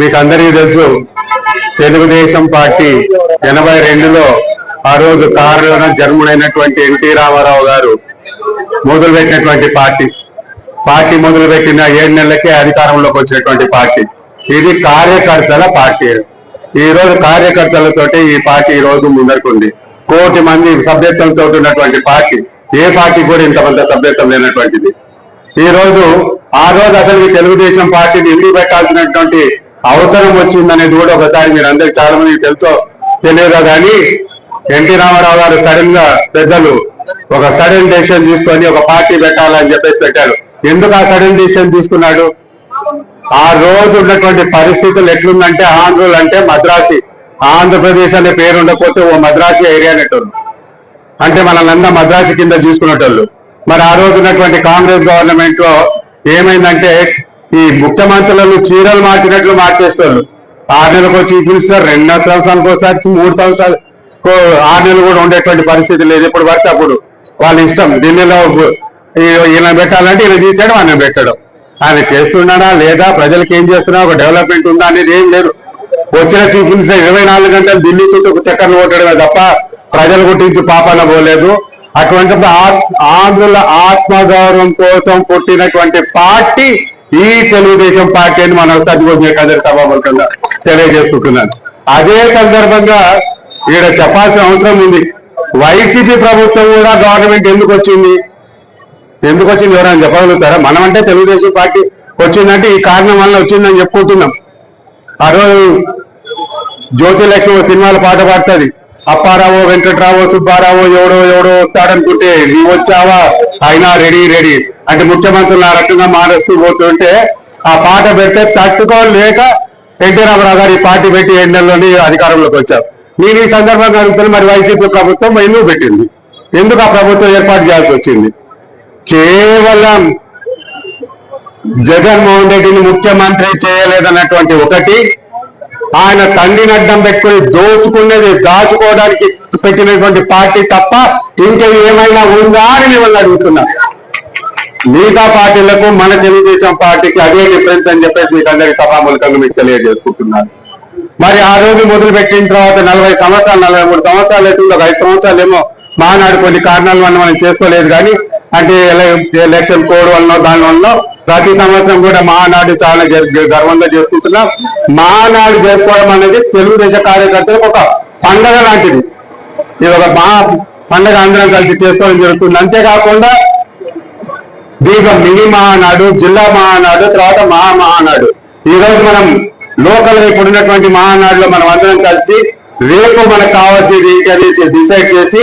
మీకు అందరికీ తెలుసు తెలుగుదేశం పార్టీ ఎనభై రెండులో ఆ రోజు కారులోన జన్ముడైనటువంటి ఎన్టీ రామారావు గారు మొదలుపెట్టినటువంటి పార్టీ. పార్టీ మొదలుపెట్టిన ఏడు నెలలకే అధికారంలోకి వచ్చినటువంటి పార్టీ. ఇది కార్యకర్తల పార్టీ. ఈ రోజు కార్యకర్తలతోటి ఈ పార్టీ ఈ రోజు ముందరుకుంది. కోటి మంది సభ్యత్వంతో ఉన్నటువంటి పార్టీ. ఏ పార్టీ కూడా ఇంతమంది సభ్యత్వం లేనటువంటిది. ఈ రోజు ఆ రోజు అసలు ఈ తెలుగుదేశం పార్టీని ఎందుకు పెట్టాల్సినటువంటి అవసరం వచ్చిందనేది కూడా ఒకసారి మీరు అందరికి చాలా మందికి తెలుసో తెలియదో కానీ ఎన్టీ రామారావు గారు సడన్గా పెద్దలు ఒక సడన్ డెసిషన్ తీసుకొని ఒక పార్టీ పెట్టాలని చెప్పేసి పెట్టారు. ఎందుకు ఆ సడన్ డెసిషన్ తీసుకున్నాడు? ఆ రోజు ఉన్నటువంటి పరిస్థితులు ఎట్లుందంటే ఆంధ్రులు అంటే మద్రాసి. ఆంధ్రప్రదేశ్ అనే పేరు ఉండకపోతే ఓ మద్రాసి ఏరియా అనేటోళ్ళు. అంటే మనల్ని మద్రాసి కింద చూసుకునేటోళ్ళు. మరి ఆ రోజు ఉన్నటువంటి కాంగ్రెస్ గవర్నమెంట్లో ఏమైందంటే ఈ ముఖ్యమంత్రులను చీరలు మార్చినట్లు మార్చేసేటోళ్ళు ఆరు నెలలకు వచ్చి పిలుస్తారు రెండు సంవత్సరాలకు ఒకసారి మూడు సంవత్సరాలు ఆరు నెలలు కూడా ఉండేటువంటి పరిస్థితి లేదు. ఇప్పుడు పడితే అప్పుడు వాళ్ళ ఇష్టం. ఢిల్లీలో ఈయన పెట్టాలంటే ఈయన తీసాడు ఆయన పెట్టడం. ఆయన చేస్తున్నాడా లేదా? ప్రజలకు ఏం చేస్తున్నా? ఒక డెవలప్మెంట్ ఉందా అనేది ఏం లేదు. వచ్చిన చీఫ్ మినిస్టర్ ఇరవై నాలుగు గంటలు ఢిల్లీ చుట్టూ చక్కర్లు కొట్టడమే తప్ప ప్రజల గురించి పాపాన పోలేదు. అటువంటి ఆంధ్రుల ఆత్మగౌరవం కోసం పుట్టినటువంటి పార్టీ ఈ తెలుగుదేశం పార్టీ అని మనం తగ్గిపోతున్న కదరి సభాముఖంగా తెలియజేసుకుంటున్నాను. అదే సందర్భంగా ఈడ చెప్పాల్సిన అవసరం ఉంది. వైసీపీ ప్రభుత్వం కూడా గవర్నమెంట్ ఎందుకు వచ్చింది? ఎందుకు వచ్చింది ఎవరైనా చెప్పగలుగుతారా? మనం అంటే తెలుగుదేశం పార్టీ వచ్చిందంటే ఈ కారణం వల్ల వచ్చిందని చెప్పుకుంటున్నాం. ఆ రోజు జ్యోతిలక్ష్మి సినిమాలు సినిమాలో పాట పాడుతుంది. అప్పారావో వెంకట్రావో సుబ్బారావో ఎవడో ఎవడో వస్తాడనుకుంటే నీవు వచ్చావా? అయినా రెడీ రెడీ. అంటే ముఖ్యమంత్రులు ఆ రకంగా మారేస్తూ పోతుంటే ఆ పాట పెడితే తట్టుకోలేక ఎన్టీ రామారావు గారు ఈ పార్టీ పెట్టి ఎన్నెల్లోని అధికారంలోకి వచ్చారు. నేను ఈ సందర్భంగా అడుగుతున్నా మరి వైసీపీ ప్రభుత్వం ఎందుకు పెట్టింది? ఎందుకు ఆ ప్రభుత్వం ఏర్పాటు చేయాల్సి వచ్చింది? కేవలం జగన్మోహన్ రెడ్డిని ముఖ్యమంత్రి చేయలేదన్నటువంటి ఒకటి ఆయన తండ్రిని అడ్డం పెట్టుకుని దోచుకునేది దాచుకోవడానికి పెట్టినటువంటి పార్టీ తప్ప ఇంకా ఏమైనా ఉందా అని మిమ్మల్ని అడుగుతున్నా. మిగతా పార్టీలకు మన తెలుగుదేశం పార్టీకి అదే డిఫరెన్స్ అని చెప్పేసి మీకు అందరికి సభామూలకంగా మీకు తెలియజేసుకుంటున్నాను. మరి ఆ రోజు మొదలు పెట్టిన తర్వాత నలభై సంవత్సరాలు నలభై మూడు సంవత్సరాలు అవుతుంది ఒక ఐదు సంవత్సరాలు ఏమో మానాడు కొన్ని కారణాల వల్ల మనం చేసుకోలేదు కానీ అంటే ఎలక్షన్ కోడ్ వల్ల దాని వల్ల ప్రతి సంవత్సరం కూడా మానాడు చాలా జర్- గర్వంగా చేసుకుంటున్నాం మానాడు జరుపుకోవడం అనేది తెలుగుదేశం కార్యకర్తలకు ఒక పండగ లాంటిది. ఇది ఒక మా పండగ అందరం కలిసి చేసుకోవడం జరుగుతుంది. అంతేకాకుండా దీంట్లో మినీ మహానాడు జిల్లా మహానాడు తర్వాత మహా మహానాడు ఈ రోజు మనం లోకల్గా ఇప్పుడు ఉన్నటువంటి మహానాడులో మనం అందరం కలిసి రేపు మనకు కావాల్సింది ఏంటి అనేది డిసైడ్ చేసి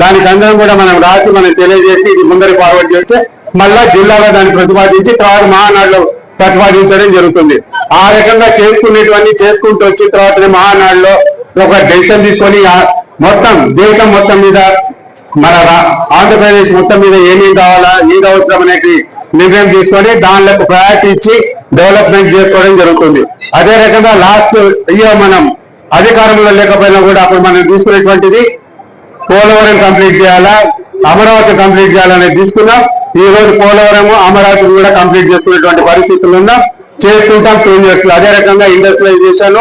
దానికి అందరం కూడా మనం రాసి మనం తెలియజేసి ఇది ముందరికి ఫార్వర్డ్ చేస్తే మళ్ళా జిల్లాలో దాన్ని ప్రతిపాదించి తర్వాత మహానాడులో ప్రతిపాదించడం జరుగుతుంది. ఆ రకంగా చేసుకునేటువంటి చేసుకుంటూ వచ్చిన తర్వాత మహానాడులో ఒక డెసిషన్ తీసుకొని మొత్తం దేశం మొత్తం మీద మన ఆంధ్రప్రదేశ్ మొత్తం మీద ఏమేమి కావాలా ఏది అవసరం అనేది నిర్ణయం తీసుకొని దానిలో ప్రయారిటీ ఇచ్చి డెవలప్మెంట్ చేసుకోవడం జరుగుతుంది. అదే రకంగా లాస్ట్ ఇయర్ మనం అధికారంలో లేకపోయినా కూడా అప్పుడు మనం తీసుకునేటువంటిది పోలవరం కంప్లీట్ చేయాలా అమరావతి కంప్లీట్ చేయాలనేది తీసుకున్నాం. ఈ రోజు పోలవరం అమరావతి కూడా కంప్లీట్ చేసుకునేటువంటి పరిస్థితులు ఉన్నాం చేసుకుంటాం టూ ఇయర్స్ అదే రకంగా ఇండస్ట్రియలైజేషన్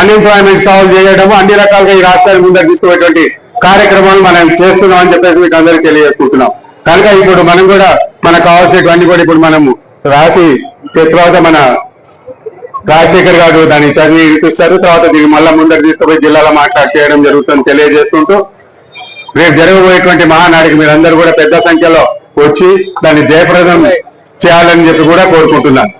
అన్ఎంప్లాయ్మెంట్ సాల్వ్ చేయడం అన్ని రకాలుగా ఈ రాష్ట్రాన్ని ముందర తీసుకునేటువంటి కార్యక్రమాలు మనం చేస్తున్నాం అని చెప్పేసి మీకు అందరికీ తెలియజేసుకుంటున్నాం. కనుక ఇప్పుడు మనం కూడా మనకు కావాల్సినటువంటి కూడా ఇప్పుడు మనం రాసి తర్వాత మన రాజశేఖర్ గారు దాన్ని చదివి వినిపిస్తారు. తర్వాత దీన్ని మళ్ళా ముందర తీసుకుపోయి జిల్లాలో మాట్లాడి చేయడం జరుగుతుంది తెలియజేసుకుంటూ రేపు జరగబోయేటువంటి మహానాడికి మీరందరూ కూడా పెద్ద సంఖ్యలో వచ్చి దాన్ని జయప్రదం చేయాలని చెప్పి కూడా కోరుకుంటున్నాను.